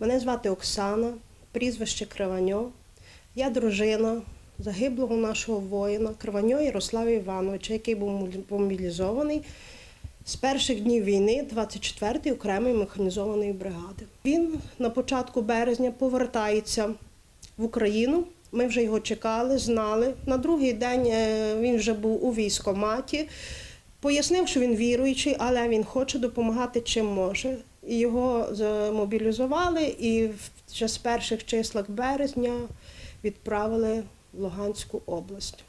Мене звати Оксана, прізвище Криваньо. Я дружина загиблого нашого воїна Криваньо Ярослава Івановича, який був мобілізований з перших днів війни 24-ї окремої механізованої бригади. Він на початку березня повертається в Україну. Ми вже його чекали, знали. На другий день е, він вже був у військкоматі. Пояснив, що він віруючий, але він хоче допомагати чим може. Його замобілізували і вже з перших числах березня відправили в Луганську область.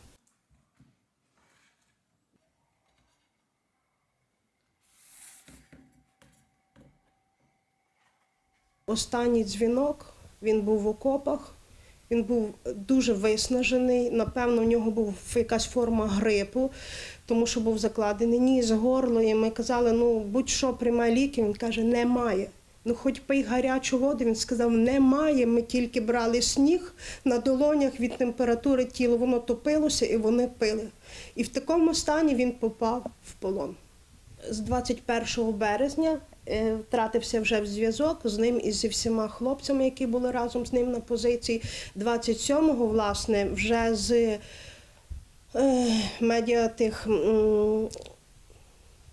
Останній дзвінок він був в окопах. Він був дуже виснажений. Напевно, у нього був якась форма грипу, тому що був закладений ніс, горло. І ми казали, ну будь-що приймай ліки. Він каже, немає. Ну, хоч пий гарячу воду. Він сказав, немає. Ми тільки брали сніг на долонях від температури тіла, воно топилося і вони пили. І в такому стані він попав в полон. З 21 березня втратився вже в зв'язок з ним і зі всіма хлопцями, які були разом з ним на позиції. 27-го, власне, вже з е, медіа тих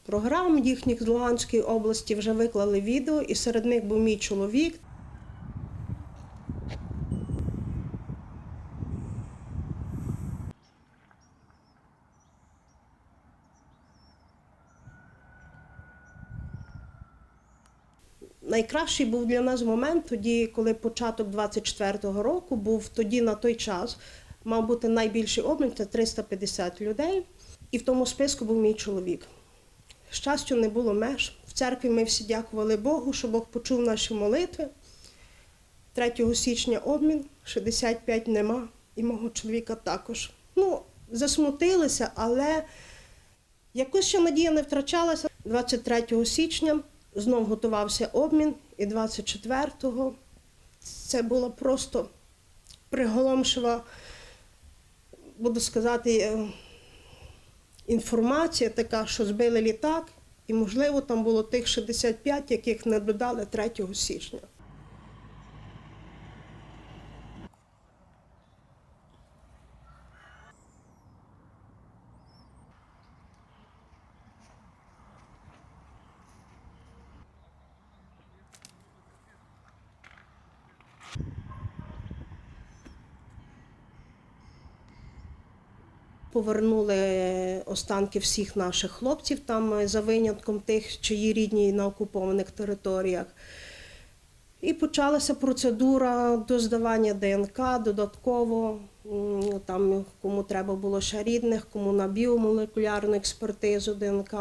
програм їхніх з Луганської області вже виклали відео, і серед них був мій чоловік. Найкращий був для нас момент тоді, коли початок 24-го року був тоді на той час, мав бути найбільший обмін це 350 людей. І в тому списку був мій чоловік. Щастю, не було меж. В церкві ми всі дякували Богу, що Бог почув наші молитви. 3 січня обмін, 65 нема, і мого чоловіка також. Ну, засмутилися, але якось ще надія не втрачалася. 23 січня знов готувався обмін, і 24-го це була просто приголомшива, буду сказати, е, інформація така, що збили літак, і, можливо, там було тих 65, яких не додали 3 січня. Повернули останки всіх наших хлопців там е, за винятком тих, чиї рідні на окупованих територіях. І почалася процедура до здавання ДНК додатково. Там кому треба було ще рідних, кому на біомолекулярну експертизу ДНК.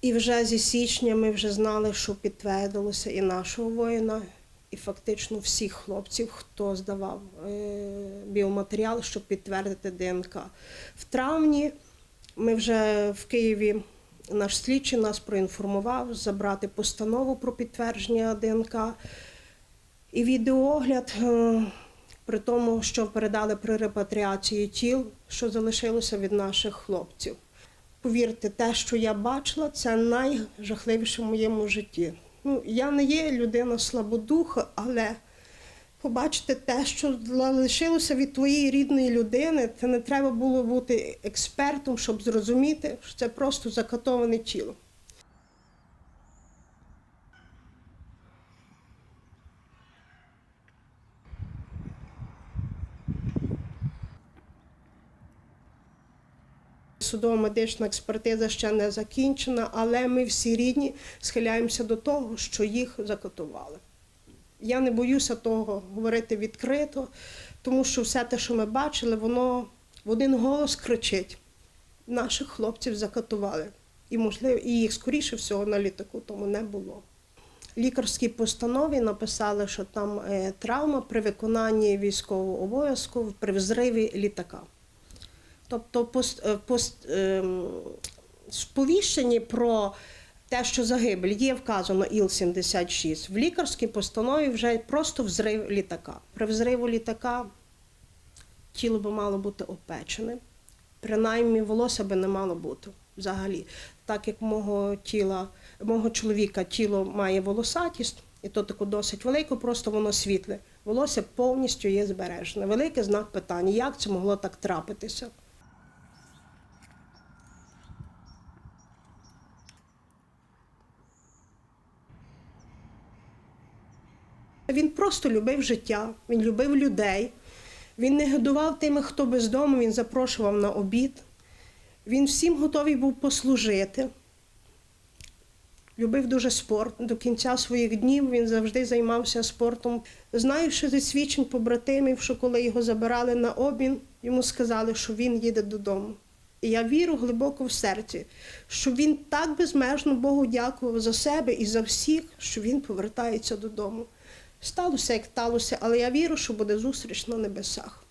І вже зі січня ми вже знали, що підтвердилося і нашого воїна, і фактично всіх хлопців, хто здавав е, біоматеріал, щоб підтвердити ДНК. В травні ми вже в Києві. Наш слідчий нас проінформував забрати постанову про підтвердження ДНК і відеоогляд, е, при тому, що передали при репатріації тіл, що залишилося від наших хлопців. Повірте, те, що я бачила, це найжахливіше в моєму житті. Ну, я не є людина слабодуха, але побачити те, що лишилося від твоєї рідної людини, це не треба було бути експертом, щоб зрозуміти, що це просто закатоване тіло. Судово-медична експертиза ще не закінчена, але ми всі рідні схиляємося до того, що їх закатували. Я не боюся того говорити відкрито, тому що все те, що ми бачили, воно в один голос кричить: наших хлопців закатували. І, можливо, і їх скоріше всього на літаку тому не було. Лікарській постанові написали, що там е, травма при виконанні військового обов'язку при взриві літака. Тобто пост, е, пост, ем, сповіщенні про те, що загибель є вказано Іл-76. В лікарській постанові вже просто взрив літака. При взриву літака тіло би мало бути опечене, принаймні волосся би не мало бути взагалі. Так як мого тіла, мого чоловіка тіло має волосатість, І то таку досить велику, просто воно світле. Волосся повністю є збережене. Великий знак питання, як це могло так трапитися. Він просто любив життя, він любив людей. Він не годував тими, хто без дому, він запрошував на обід. Він всім готовий був послужити. Любив дуже спорт. До кінця своїх днів він завжди займався спортом. Знаю, що зі свідчень побратимів, що коли його забирали на обмін, йому сказали, що він їде додому. І я вірю глибоко в серці, що він так безмежно Богу дякував за себе і за всіх, що він повертається додому. Сталося, як сталося, але я вірю, що буде зустріч на небесах.